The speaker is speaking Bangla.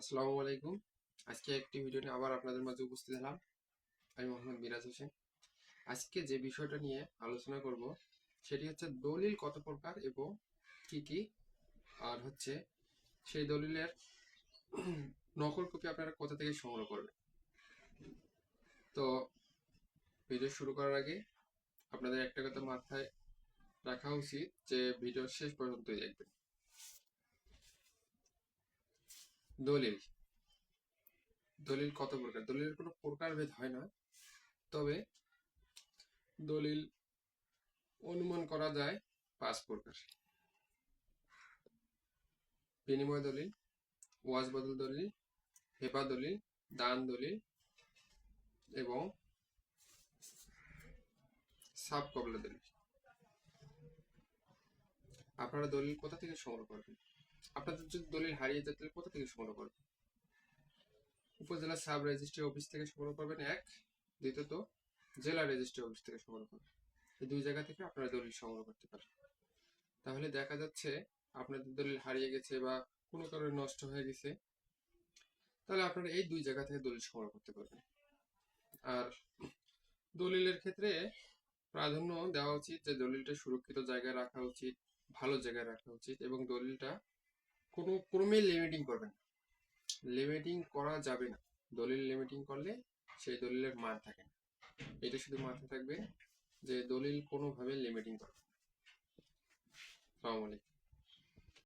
আসসালামু আলাইকুম। আজকে একটি ভিডিও নিয়ে আবার আপনাদের মাঝে উপস্থিত হলাম। আমি মোহাম্মদ মিরাজ হোসেন। আজকে যে বিষয়টা নিয়ে আলোচনা করব, সেটি হচ্ছে দলিল কত প্রকার এবং কি কি? আর হচ্ছে সেই দলিলের নকল কপি আপনারা কোথা থেকে সংগ্রহ করবেন? তো ভিডিও শুরু করার আগে আপনাদের একটা কথা মাথায় রাখা উচিত যে ভিডিও শেষ পর্যন্ত দেখবেন। দলিল। দলিল কত প্রকার? দলিলের কোনো প্রকারভেদ হয় না। তবে দলিল অনুমান করা যায় পাঁচ প্রকার। বিনিময় দলিল, ওয়াজ বদল দলিল হেপা দলিল, দান দলিল এবং সাব কবলা দলিল। আপনারা দলিল কোথা থেকে সংগ্রহ করবেন? আপনাদের যদি দলিল হারিয়ে যায়, তাহলে কোথা থেকে সংগ্রহ করবেন? উপজেলা সাব রেজিস্ট্রি অফিস থেকে সংগ্রহ করবেন এক, দ্বিতীয়ত জেলা রেজিস্ট্রি অফিস থেকে সংগ্রহ করবেন। এই দুই জায়গা থেকে আপনারা দলিল সংগ্রহ করতে পারেন তাহলে দেখা যাচ্ছে আপনাদের দলিল হারিয়ে গেছে বা কোনো কারণে নষ্ট হয়ে গেছে, তাহলে আপনারা এই দুই জায়গা থেকে দলিল সংগ্রহ করতে পারবেন। আর দলিলের ক্ষেত্রে প্রাধান্য দেওয়া উচিত যে দলিলটা সুরক্ষিত জায়গায় রাখা উচিত, ভালো জায়গায় রাখা উচিত এবং দলিলটা কোনো ক্রমে লিমিটিং করবে না। লিমিটিং করা যাবে না। দলিল লিমিটিং করলে সেই দলিলের মান থাকে না। এটা শুধু মাথায় থাকবে যে দলিল কোনোভাবে লিমিটিং করবে আলাইকুম।